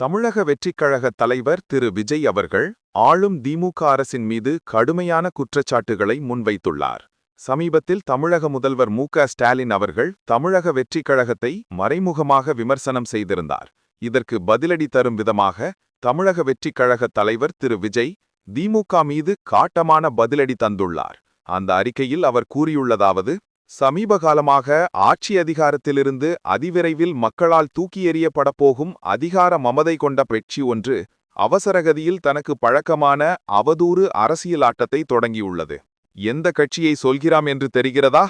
தமிழக வெற்றிக் கழக தலைவர் திரு. விஜய் அவர்கள் ஆளும் திமுக அரசின் மீது கடுமையான குற்றச்சாட்டுகளை முன்வைத்துள்ளார். சமீபத்தில் தமிழக முதல்வர் மு. க. ஸ்டாலின் அவர்கள் தமிழக வெற்றிக் கழகத்தை மறைமுகமாக விமர்சனம் செய்திருந்தார். இதற்கு பதிலடி தரும் விதமாக தமிழக வெற்றிக்கழக தலைவர் திரு. விஜய் திமுக மீது காட்டமான பதிலடி தந்துள்ளார். அந்த அறிக்கையில் அவர் கூறியுள்ளதாவது சமீப காலமாக ஆட்சி அதிகாரத்திலிருந்து அதிவிரைவில் மக்களால் தூக்கி எறியப்படப்போகும் அதிகார மமதை கொண்ட பெட்சி ஒன்று அவசரகதியில் தனக்கு பழக்கமான அவதூறு அரசியல் ஆட்டத்தை தொடங்கியுள்ளது. எந்த கட்சியை சொல்கிறாம் என்று தெரிகிறதா?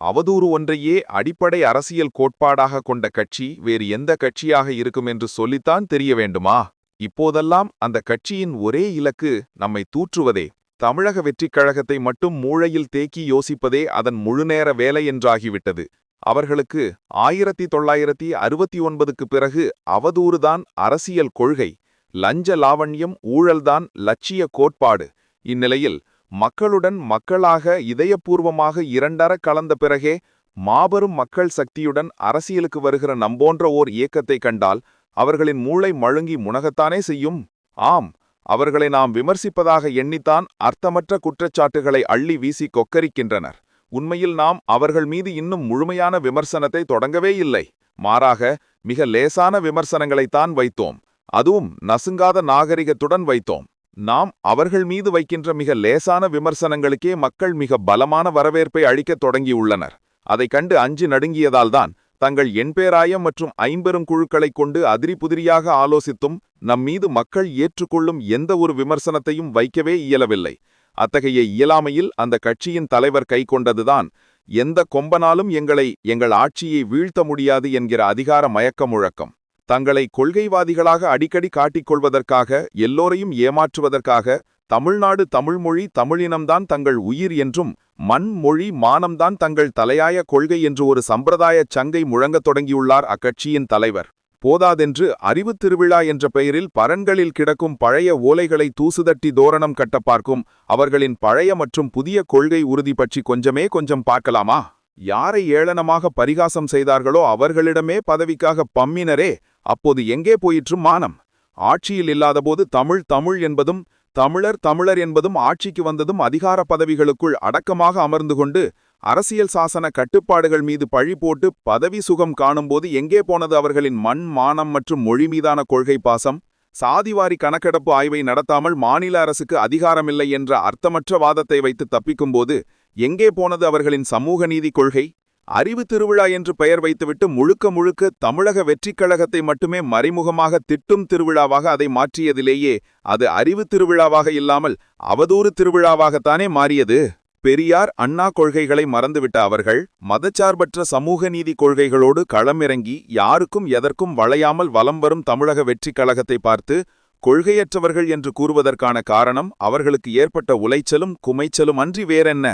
அவதூறு ஒன்றையே அடிப்படை அரசியல் கோட்பாடாக கொண்ட கட்சி வேறு எந்த கட்சியாக இருக்கும் என்று சொல்லித்தான் தெரிய வேண்டுமா? இப்போதெல்லாம் அந்த கட்சியின் ஒரே இலக்கு நம்மை தூற்றுவதே. தமிழக வெற்றிக் கழகத்தை மட்டும் மூளையில் தேக்கி யோசிப்பதே அதன் முழுநேர வேலை என்றாகிவிட்டது. அவர்களுக்கு ஆயிரத்தி தொள்ளாயிரத்தி அறுபத்தி ஒன்பதுக்கு பிறகு அவதூறுதான் அரசியல் கொள்கை லஞ்ச லாவண்யம் ஊழல்தான் லட்சிய கோட்பாடு. இந்நிலையில் மக்களுடன் மக்களாக இதயபூர்வமாக இரண்டர கலந்த பிறகே மாபெரும் மக்கள் சக்தியுடன் அரசியலுக்கு வருகிற நம்போன்ற ஓர் இயக்கத்தை கண்டால் அவர்களின் மூளை மழுங்கி முனகத்தானே செய்யும்? ஆம் அவர்களை நாம் விமர்சிப்பதாக எண்ணித்தான் அர்த்தமற்ற குற்றச்சாட்டுகளை அள்ளி வீசி கொக்கரிக்கின்றனர். உண்மையில் நாம் அவர்கள் மீது இன்னும் முழுமையான விமர்சனத்தை தொடங்கவே இல்லை. மாறாக மிக லேசான விமர்சனங்களைத்தான் வைத்தோம். அதுவும் நசுங்காத நாகரிகத்துடன் வைத்தோம். நாம் அவர்கள் மீது வைக்கின்ற மிக லேசான விமர்சனங்களுக்கே மக்கள் மிக பலமான வரவேற்பை அளிக்கத் தொடங்கியுள்ளனர். அதைக் கண்டு அஞ்சு நடுங்கியதால்தான் தங்கள் எண்பேராயம் மற்றும் ஐம்பெரும் குழுக்களைக் கொண்டு அதிரிபுதிரியாக ஆலோசித்தும் நம்மீது மக்கள் ஏற்றுக்கொள்ளும் எந்த ஒரு விமர்சனத்தையும் வைக்கவே இயலவில்லை. அத்தகைய இயலாமையில் அந்த கட்சியின் தலைவர் கை கொண்டதுதான். எந்த கொம்பனாலும் எங்களை எங்கள் ஆட்சியை வீழ்த்த முடியாது என்கிற அதிகார மயக்க முழக்கம் தங்களை கொள்கைவாதிகளாக அடிக்கடி காட்டிக்கொள்வதற்காக எல்லோரையும் ஏமாற்றுவதற்காக தமிழ்நாடு தமிழ்மொழி தமிழினம்தான் தங்கள் உயிர் என்றும் மண் மொழி மானம்தான் தங்கள் தலையாய கொள்கை என்று ஒரு சம்பிரதாயச் சங்கை முழங்கத் தொடங்கியுள்ளார் அக்கட்சியின் தலைவர். போதாதென்று அறிவுத் திருவிழா என்ற பெயரில் பரன்களில் கிடக்கும் பழைய ஓலைகளை தூசுதட்டி தோரணம் கட்ட பார்க்கும் அவர்களின் பழைய மற்றும் புதிய கொள்கை உறுதி பற்றி கொஞ்சமே கொஞ்சம் பார்க்கலாமா? யாரை ஏளனமாக பரிகாசம் செய்தார்களோ அவர்களிடமே பதவிக்காக பம்மினரே அப்போது எங்கே போயிற்று மானம்? ஆட்சியில் இல்லாதபோது தமிழ் தமிழ் என்பதும் தமிழர் தமிழர் என்பதும் ஆட்சிக்கு வந்ததும் அதிகார பதவிகளுக்குள் அடக்கமாக அமர்ந்து கொண்டு அரசியல் சாசன கட்டுப்பாடுகள் மீது பழி போட்டு பதவி சுகம் காணும்போது எங்கே போனது அவர்களின் மண் மானம் மற்றும் மொழி மீதான கொள்கை பாசம்? சாதிவாரி கணக்கெடுப்பு ஆய்வை நடத்தாமல் மாநில அரசுக்கு அதிகாரமில்லை என்ற அர்த்தமற்ற வாதத்தை வைத்து தப்பிக்கும்போது எங்கே போனது அவர்களின் சமூக நீதி கொள்கை? அறிவு திருவிழா என்று பெயர் வைத்துவிட்டு முழுக்க முழுக்க தமிழக வெற்றிக் கழகத்தை மட்டுமே மறைமுகமாக திட்டும் திருவிழாவாக அதை மாற்றியதிலேயே அது அறிவு திருவிழாவாக இல்லாமல் அவதூறு திருவிழாவாகத்தானே மாறியது. பெரியார் அண்ணா கொள்கைகளை மறந்துவிட்ட அவர்கள் மதச்சார்பற்ற சமூக நீதி கொள்கைகளோடு களமிறங்கி யாருக்கும் எதற்கும் வளையாமல் வலம் வரும் தமிழக வெற்றிக் கழகத்தை பார்த்து கொள்கையற்றவர்கள் என்று கூறுவதற்கான காரணம் அவர்களுக்கு ஏற்பட்ட உளைச்சலும் குமைச்சலும் அன்றி வேறென்ன?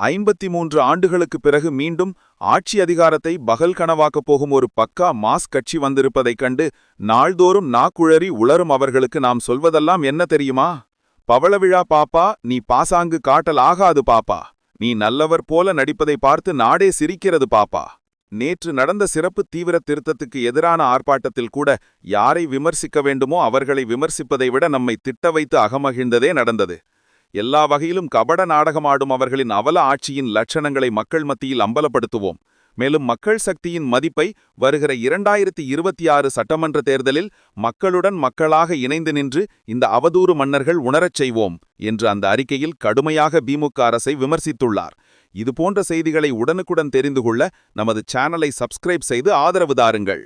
ஐம்பத்தி மூன்று ஆண்டுகளுக்குப் பிறகு மீண்டும் ஆட்சி அதிகாரத்தை பகல் கனவாக்கப் போகும் ஒரு பக்கா மாஸ் கட்சி வந்திருப்பதைக் கண்டு நாள்தோறும் நாக்குழறி உளரும் அவர்களுக்கு நாம் சொல்வதெல்லாம் என்ன தெரியுமா? பவளவிழா பாப்பா நீ பாசாங்கு காட்டல் ஆகாது பாப்பா. நீ நல்லவர் போல நடிப்பதை பார்த்து நாடே சிரிக்கிறது பாப்பா. நேற்று நடந்த சிறப்பு தீவிர திருத்தத்துக்கு எதிரான ஆர்ப்பாட்டத்தில் கூட யாரை விமர்சிக்க வேண்டுமோ அவர்களை விமர்சிப்பதை விட நம்மை திட்ட வைத்து அகமகிழ்ந்ததே நடந்தது. எல்லா வகையிலும் கபட நாடகமாடும் அவர்களின் அவல ஆட்சியின் லட்சணங்களை மக்கள் மத்தியில் அம்பலப்படுத்துவோம். மேலும் மக்கள் சக்தியின் மதிப்பை வருகிற இரண்டாயிரத்தி இருபத்தி ஆறு சட்டமன்ற தேர்தலில் மக்களுடன் மக்களாக இணைந்து நின்று இந்த அவதூறு மன்னர்கள் உணரச் செய்வோம் என்று அந்த அறிக்கையில் கடுமையாக திமுக அரசை விமர்சித்துள்ளார். இதுபோன்ற செய்திகளை உடனுக்குடன் தெரிந்து கொள்ள நமது சேனலை சப்ஸ்கிரைப் செய்து ஆதரவு தாருங்கள்.